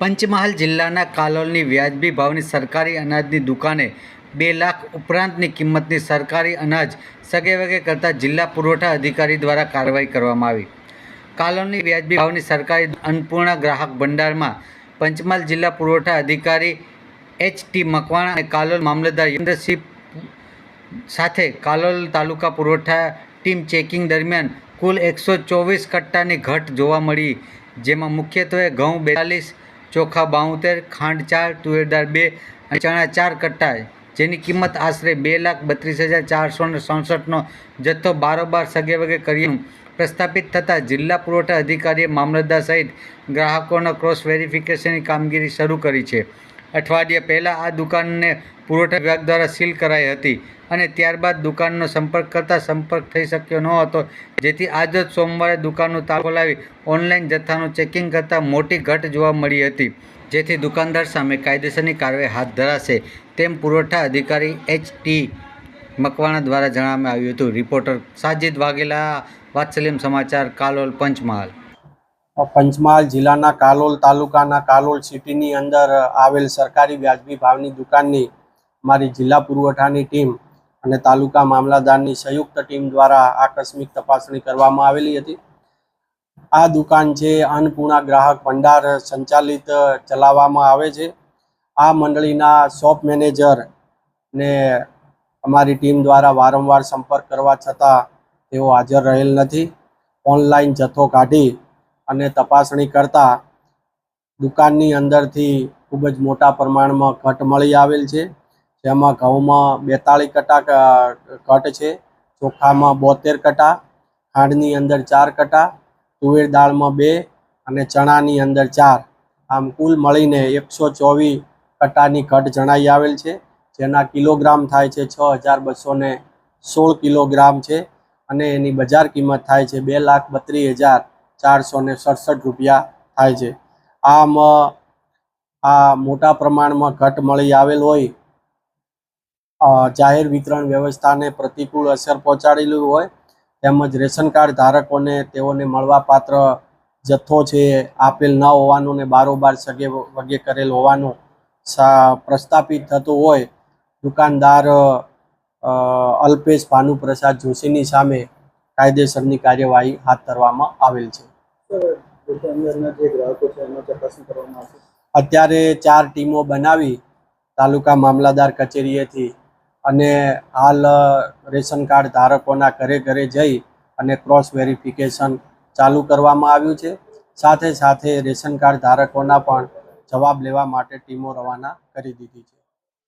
પંચમહાલ જિલ્લાના કાલોલની વ્યાજબી ભાવની સરકારી અનાજની દુકાને બે લાખ ઉપરાંતની કિંમતની સરકારી અનાજ સગે વગે કરતા જિલ્લા પુરવઠા અધિકારી દ્વારા કાર્યવાહી કરવામાં આવી. કાલોલની વ્યાજબી ભાવની સરકારી અન્નપૂર્ણા ગ્રાહક ભંડારમાં પંચમહાલ જિલ્લા પુરવઠા અધિકારી એચ ટી મકવાણા અને કાલોલ મામલતદાર યન્દ્રસિંહ સાથે કાલોલ તાલુકા પુરવઠા ટીમ ચેકિંગ દરમિયાન કુલ એકસો ચોવીસ કટ્ટાની ઘટ જોવા મળી, જેમાં મુખ્યત્વે ઘઉં બેતાલીસ ચોખા બાઉતેર, ખાંડ ચાર, તુવેરદાર બે અને ચણા ચાર કટ્ટા જેની કિંમત આશરે બે લાખ બત્રીસ હજાર ચારસો ને સડસઠનો જથ્થો બારોબાર સગે વગે કર્યું. પ્રસ્થાપિત થતાં જિલ્લા પુરવઠા અધિકારીએ મામલતદાર સહિત ગ્રાહકોના ક્રોસ વેરિફિકેશનની કામગીરી શરૂ કરી છે. અઠવાડિયા પહેલાં આ દુકાનને પુરવઠા વિભાગ દ્વારા સીલ કરાઈ હતી અને ત્યારબાદ દુકાનનો સંપર્ક કરતાં સંપર્ક થઈ શક્યો ન હતો, જેથી આજ જ સોમવારે દુકાનનું તાળું ખોલાવી ઓનલાઈન જથ્થાનું ચેકિંગ કરતાં મોટી ઘટ જોવા મળી હતી, જેથી દુકાનદાર સામે કાયદેસરની કાર્યવાહી હાથ ધરાશે, તેમ પુરવઠા અધિકારી એચ ટી મકવાણા દ્વારા જણાવવામાં આવ્યું હતું. રિપોર્ટર સાજિદ વાઘેલા, વાત્સલ્યમ સમાચાર, કાલોલ, પંચમહાલ. પંચમહાલ જિલ્લાના કાલોલ તાલુકાના કાલોલ સિટીની અંદર આવેલ સરકારી વ્યાજબી ભાવની દુકાનની મારી જિલ્લા પુરવઠાની ટીમ અને તાલુકા મામલાદારની સંયુક્ત ટીમ દ્વારા આકસ્મિક તપાસણી કરવામાં આવેલી હતી. આ દુકાન છે અન્નપૂર્ણા ગ્રાહક ભંડાર સંચાલિત ચલાવવામાં આવે છે. આ મંડળીના શોપ મેનેજર ને અમારી ટીમ દ્વારા વારંવાર સંપર્ક કરવા છતાં તેઓ હાજર રહેલ નથી. ઓનલાઈન જથ્થો કાઢી અને તપાસણી કરતા દુકાનની અંદરથી ખૂબ જ મોટા પ્રમાણમાં ઘટ મળી આવેલ છે. જેમાં ઘઉંમાં બેતાળીસ કટા કટ છે, ચોખામાં બોતેર કટા, ખાંડની અંદર ચાર કટા, તુવેર દાળમાં બે અને ચણાની અંદર ચાર. આમ કુલ મળીને એકસો ચોવીસ કટાની ઘટ જણાઈ આવેલ છે. જેના કિલોગ્રામ થાય છે છ હજાર બસો ને સોળ કિલોગ્રામ છે અને એની બજાર કિંમત થાય છે બે લાખ બત્રીસ હજાર ચારસો ને સડસઠ રૂપિયા થાય છે. આમ, આ મોટા પ્રમાણમાં ઘટ મળી આવેલ હોય જાહેર વિતરણ વ્યવસ્થાને પ્રતિકૂળ અસર પહોંચાડેલું હોય, તેમજ રેશન કાર્ડ ધારકોને તેઓને મળવાપાત્ર જથ્થો છે આપેલ ન હોવાનું ને બારોબાર સગે વગે કરેલ હોવાનું પ્રસ્થાપિત થતું હોય દુકાનદાર અલ્પેશ ભાનુપ્રસાદ જોશીની સામે કાયદેસરની કાર્યવાહી હાથ ધરવામાં આવેલ છે. અત્યારે ચાર ટીમો બનાવી તાલુકા મામલાદાર કચેરીએથી અને હાલ રેશન કાર્ડ ધારકોના ઘરે ઘરે જઈ અને ક્રોસ વેરિફિકેશન ચાલુ કરવામાં આવ્યું છે. સાથે સાથે રેશન કાર્ડ ધારકોના પણ જવાબ લેવા માટે ટીમો રવાના કરી દીધી છે.